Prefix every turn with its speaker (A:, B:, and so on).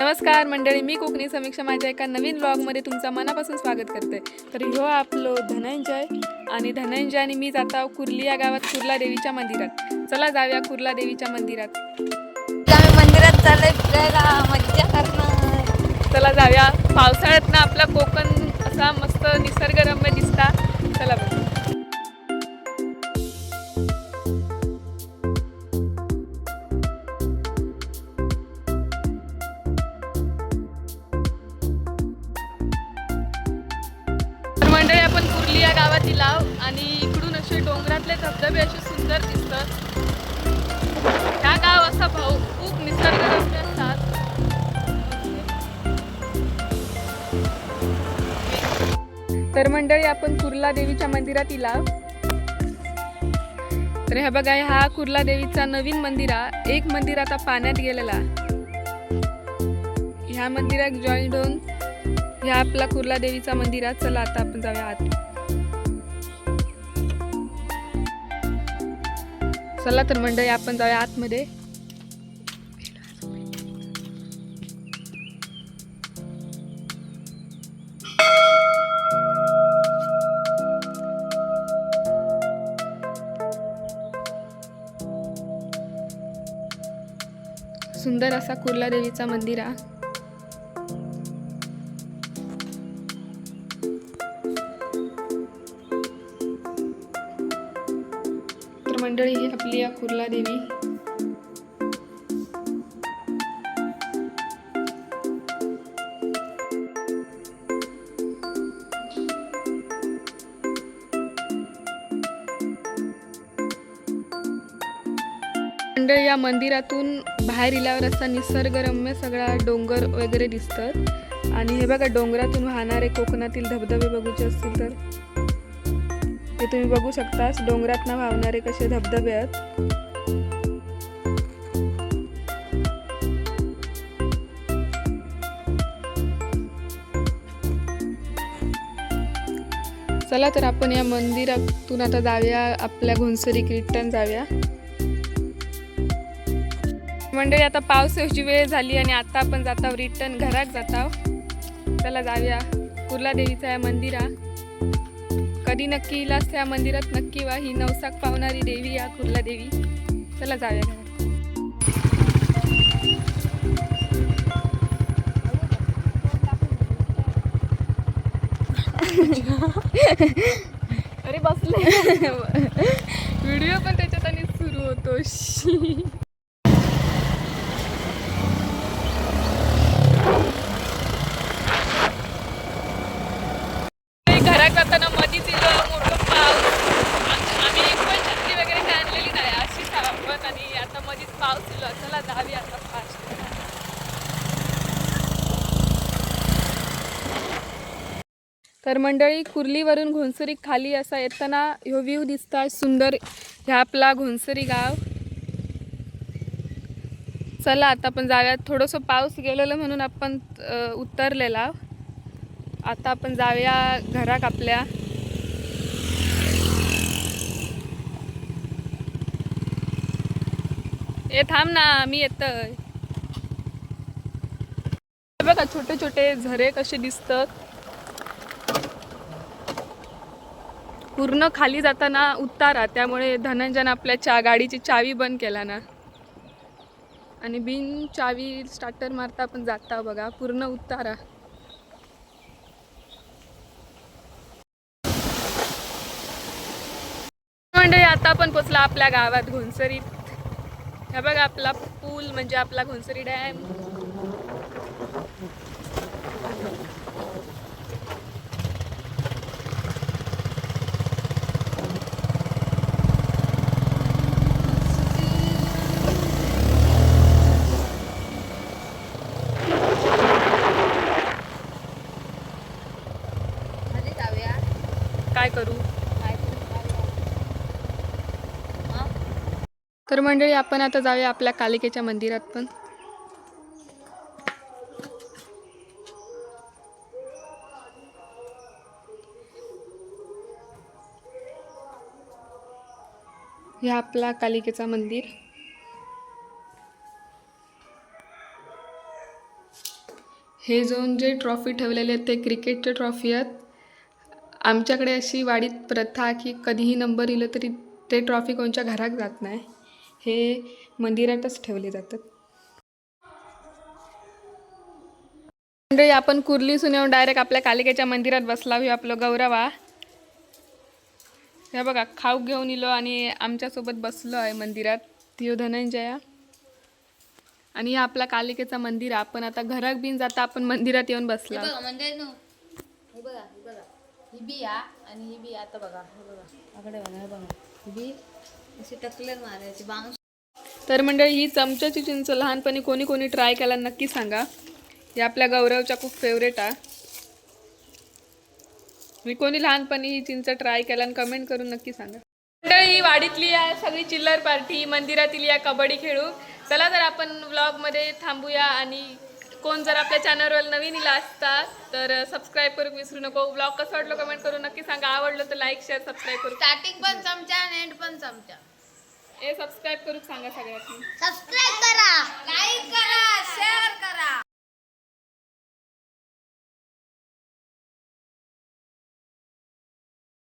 A: नमस्कार मंडळी. मी कोकणी समीक्षा. माझ्या एका नवीन व्लॉगमध्ये तुमचं मनापासून स्वागत करते. तर ह्यो आपलो धनंजय आणि धनंजय आणि मी जात कुर्ली या गावात कुर्ला देवीच्या मंदिरात. चला जाऊया कुर्ला देवीच्या मंदिरात.
B: आम्ही मंदिरात चाललोय फिरायला मज्जा करणार.
A: चला जाऊया. पावसाळ्यात ना आपला कोकण असा मस्त निसर्गरम्य दिसता. कुर्ली आणि इकडून असे डोंगरातले धबधबे असे सुंदर दिसतात. ह्या गाव असा भाऊ खूप निसर्गरम्य असतात. तर मंडळी आपण कुर्ला देवीच्या मंदिरात इला तर हे बघा हा कुर्ला देवीचा नवीन मंदिर एक मंदिर आता पाण्यात गेलेला. ह्या मंदिरात जॉईंट होऊन ह्या आपला कुर्ला देवीचा मंदिर आहे चला आता आपण जाऊया आत. चला तर मंडळी आपण जाऊया आतमध्ये. सुंदर असा कुर्ला देवीचा मंदिर आहे. मंडळी ही आपली या कुर्ला देवी. मंडळी या मंदिरातून बाहेर इल्यावर असा निसर्गरम्य सगळा डोंगर वगैरे दिसतात. आणि हे बघा डोंगरातून वाहणारे कोकणातील धबधबे बघूचे असतील तर. हे तुम्ही बघू शकतास. डोंगरातनं वाहणारे कसे धबधबे आहेत. चला तर आपण या मंदिरातून आता जाऊया. आपल्या घोंसरी रिटर्न जाऊया. मंडळी आता पावसाची वेळ झाली आणि आता आपण जात आहोत रिटर्न घरात जाताव. आहोत चला जाऊया. कुर्ला देवीचा या मंदिरा कधी नक्की इलास त्या मंदिरात नक्की वा ही नवसाक पावणारी देवी या कुर्ला देवी. चला जाऊया. अरे बसले. व्हिडिओ पण त्याच्यात आणि सुरू होतो. शी नाही, घरात जाताना मधीच इलो मोठं पाऊस आम- आम्ही एक पण छत्री वगैरे काय आणलेली नाही अशीच आपण आणि आता मधीच पाऊस इलो चला जावी आता फास्ट तर मंडळी कुर्लीवरून घोणसरी खाली असा येताना ह्यो व्ह्यू दिसता सुंदर. ह्या आपला घोणसरी गाव. चला आता आपण जाव्यात थोडंसं पाऊस गेलेलं म्हणून आपण उतरलेला. आता आपण जाऊया घरा आपल्या. ए थांब ना मी येतोय. बघा छोटे छोटे झरे कसे दिसतात. पूर्ण खाली जाताना उतारा त्यामुळे धनंजन आपल्या चा गाडीची चावी बंद केला ना. आणि बिन चावी स्टार्टर मारता आपण जाता बघा पूर्ण उतारा. मंडळी आता आपण पोचला आपल्या गावात घोणसरीत हे बघा आपला पूल म्हणजे आपला घोणसरी डॅम. काय करू? तर मंडळी आपण आता जाऊया आपल्या कालिकेच्या मंदिरात पण. हे आपला कालिकेचा मंदिर. हे जोन जे ट्रॉफी ठेवलेले आहेत ते क्रिकेटचे ट्रॉफी आहेत. आमच्याकडे अशी वाडीत प्रथा की कधीही नंबर इलं तरी ते ट्रॉफी कोणच्या घरात जात नाही. हे मंदिरातच ठेवले जातात. मंडळी आपण कुर्लीसून येऊन डायरेक्ट आपल्या कालिकेच्या मंदिरात बसला. हे आपलं गौरवा हे बघा खाऊ घेऊन इलो आणि आमच्यासोबत बसलो आहे मंदिरात. तिओ धनंजया आणि आपला कालिकेचा मंदिर आहे. आपण आता घरात बिन जाता आपण मंदिरात येऊन बसला
B: बघा म्हणजे नो हे बघा हे बघा बिया आणि ही बी आता बघा हे बघा आकडे बघा हे बघा. बी अशी टकलर मारायची बांस
A: तर मंडळी ही चमच्याची चिंच लहानपणी कोणी कोणी ट्राय केला नक्की सांगा. ही आपल्या गौरवच्या खूप फेवरेट आहे मी कोणी लहानपणी ही चिंच ट्राय केला आणि कमेंट करून नक्की सांगा. मंडळी ही वाडीतली आहे सगळी चिल्लर पार्टी मंदिरातील या कबड्डी खेळू. चला तर आपण व्लॉगमध्ये थांबूया आणि कोण जर आपल्या चॅनलवर नवीन इला असता तर सबस्क्राईब करू विसरू नको. ब्लॉग कसं वाटलं कमेंट करून नक्की सांगा. आवडलं तर लाईक शेअर सबस्क्राईब करू.
B: स्टार्टिंग पण चमचा आणि एंड पण चमचा.
A: हे सबस्क्राईब करू सांगा सगळ्यांनी.
B: सबस्क्राईब करा. लाईक करा शेअर करा.